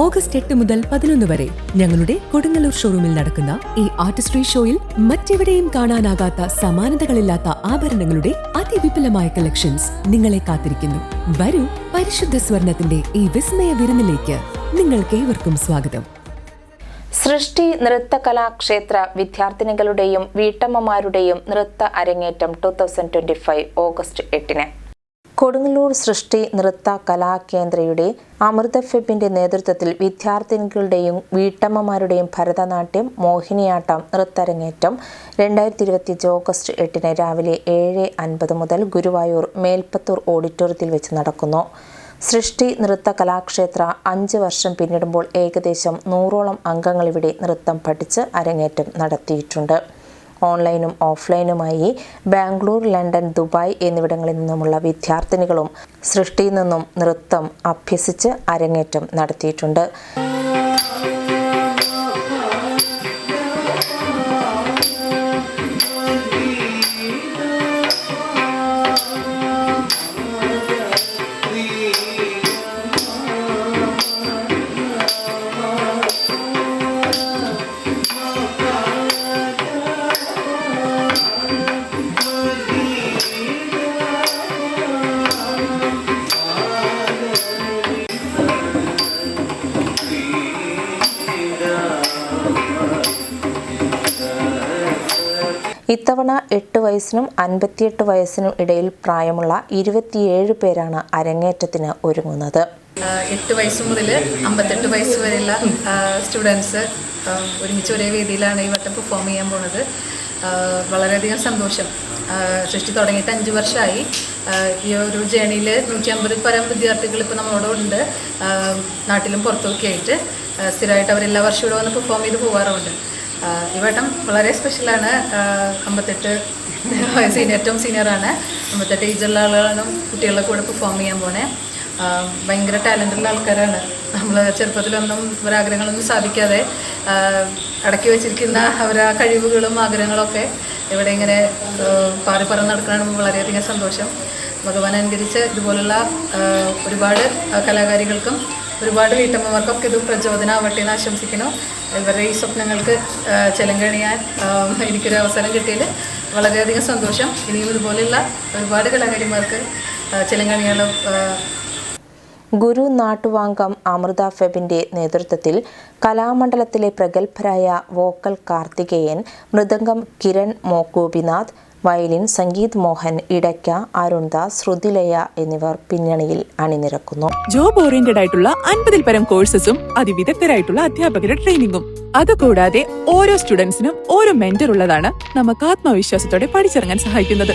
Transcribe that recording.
August എട്ട് മുതൽ പതിനൊന്ന് വരെ ഞങ്ങളുടെ കൊടുങ്ങല്ലൂർ ഷോറൂമിൽ നടക്കുന്ന ഈ ആർട്ടിസ്ട്രി ഷോയിൽ മറ്റെവിടെയും കാണാനാകാത്ത സമാനതകളില്ലാത്ത ആഭരണങ്ങളുടെ അതിവിപുലമായ കളക്ഷൻസ് നിങ്ങളെ കാത്തിരിക്കുന്നു. വരൂ പരിശുദ്ധ സ്വർണത്തിന്റെ ഈ വിസ്മയ വിരുന്നിലേക്ക് നിങ്ങൾക്ക് ഏവർക്കും സ്വാഗതം. സൃഷ്ടി നൃത്തകലാക്ഷേത്ര വിദ്യാർത്ഥിനികളുടെയും വീട്ടമ്മമാരുടെയും നൃത്ത അരങ്ങേറ്റം two thousand twenty five August എട്ടിന്. കൊടുങ്ങല്ലൂർ സൃഷ്ടി നൃത്ത കലാകേന്ദ്രയുടെ അമൃത ഫെബിന്റെ നേതൃത്വത്തിൽ വിദ്യാർത്ഥിനികളുടെയും വീട്ടമ്മമാരുടെയും ഭരതനാട്യം മോഹിനിയാട്ടം നൃത്തരങ്ങേറ്റം രണ്ടായിരത്തി ഇരുപത്തിയഞ്ച് ഓഗസ്റ്റ് എട്ടിന് രാവിലെ ഏഴ് അൻപത് മുതൽ ഗുരുവായൂർ മേൽപ്പത്തൂർ ഓഡിറ്റോറിയത്തിൽ വെച്ച് നടക്കുന്നു. സൃഷ്ടി നൃത്ത കലാക്ഷേത്ര അഞ്ച് വർഷം പിന്നിടുമ്പോൾ ഏകദേശം നൂറോളം അംഗങ്ങൾ ഇവിടെ നൃത്തം പഠിച്ച് അരങ്ങേറ്റം നടത്തിയിട്ടുണ്ട്. ഓൺലൈനും ഓഫ്ലൈനുമായി ബാംഗ്ലൂർ ലണ്ടൻ ദുബായ് എന്നിവിടങ്ങളിൽ നിന്നുമുള്ള വിദ്യാർത്ഥിനികളും സൃഷ്ടിയിൽ നിന്നും നൃത്തം അഭ്യസിച്ച് അരങ്ങേറ്റം നടത്തിയിട്ടുണ്ട്. ഇത്തവണ എട്ട് വയസ്സിനും അൻപത്തിയെട്ട് വയസ്സിനും ഇടയിൽ പ്രായമുള്ള ഇരുപത്തിയേഴ് പേരാണ് അരങ്ങേറ്റത്തിന് ഒരുങ്ങുന്നത്. എട്ട് വയസ്സ് മുതൽ അമ്പത്തെട്ട് വയസ്സ് വരെയുള്ള സ്റ്റുഡൻസ് ഒരുമിച്ച് ഒരേ വേദിയിലാണ് ഈ വട്ടം പെർഫോം ചെയ്യാൻ പോണത്. വളരെയധികം സന്തോഷം. സൃഷ്ടി തുടങ്ങിയിട്ട് അഞ്ച് വർഷമായി ഈ ഒരു ജേണിയിൽ നൂറ്റി അമ്പതിൽ പരം വിദ്യാർത്ഥികൾ ഇപ്പോൾ നമ്മളോടുണ്ട് നാട്ടിലും പുറത്തുമൊക്കെ ആയിട്ട്. സ്ഥിരമായിട്ട് അവരെല്ലാ വർഷവും ഇവിടെ വന്ന് പെർഫോം ചെയ്ത് പോകാറുണ്ട് ഈ വട്ടം വളരെ സ്പെഷ്യലാണ്. അമ്പത്തെട്ട് സീനിയർ ഏറ്റവും സീനിയറാണ് അമ്പത്തെട്ട് ഏജുള്ള ആളുകളാണ് കുട്ടികളുടെ കൂടെ പെർഫോം ചെയ്യാൻ പോണേ. ഭയങ്കര ടാലന്റുള്ള ആൾക്കാരാണ്. നമ്മൾ ചെറുപ്പത്തിലൊന്നും ഒരാഗ്രഹങ്ങളൊന്നും സാധിക്കാതെ അടക്കി വെച്ചിരിക്കുന്ന അവരാ കഴിവുകളും ആഗ്രഹങ്ങളൊക്കെ ഇവിടെ ഇങ്ങനെ പാറി പറന്ന് നടക്കണം വളരെയധികം സന്തോഷം. ഭഗവാൻ അനുകരിച്ച് ഇതുപോലുള്ള ഒരുപാട് കലാകാരികൾക്കും ഒരുപാട് വീട്ടമ്മമാർക്കൊക്കെ ഇത് പ്രചോദനമാവട്ടെ എന്ന് ആശംസിക്കുന്നു. ഇവരുടെ ഈ സ്വപ്നങ്ങൾക്ക് ചെലങ്കണിയാൻ എനിക്കൊരു അവസരം കിട്ടിയതിൽ വളരെയധികം സന്തോഷം. ഇനിയും ഇതുപോലെയുള്ള ഒരുപാട് കലാകാരിമാർക്ക് ചെലങ്കണികളും ഗുരു നാട്ടുവാങ്കം അമൃത ഫെബിന്റെ നേതൃത്വത്തിൽ കലാമണ്ഡലത്തിലെ പ്രഗത്ഭരായ വോക്കൽ കാർത്തികേയൻ മൃദംഗം കിരൺ മോ ഗോപിനാഥ് വയലിൻ സംഗീത് മോഹൻ ഇടയ്ക്ക അരുൺദാസ് ശ്രുതിലയ എന്നിവർ പിന്നണിയിൽ അണിനിരക്കുന്നു. ജോബ് ഓറിയന്റഡ് ആയിട്ടുള്ള അൻപതിൽ പരം കോഴ്സസും അതിവിദഗ്ധരായിട്ടുള്ള അധ്യാപകരുടെ ട്രെയിനിങ്ങും അതുകൂടാതെ ഓരോ സ്റ്റുഡൻസിനും ഓരോ മെന്റർ ഉള്ളതാണ് നമുക്ക് ആത്മവിശ്വാസത്തോടെ പഠിച്ചിറങ്ങാൻ സഹായിക്കുന്നത്.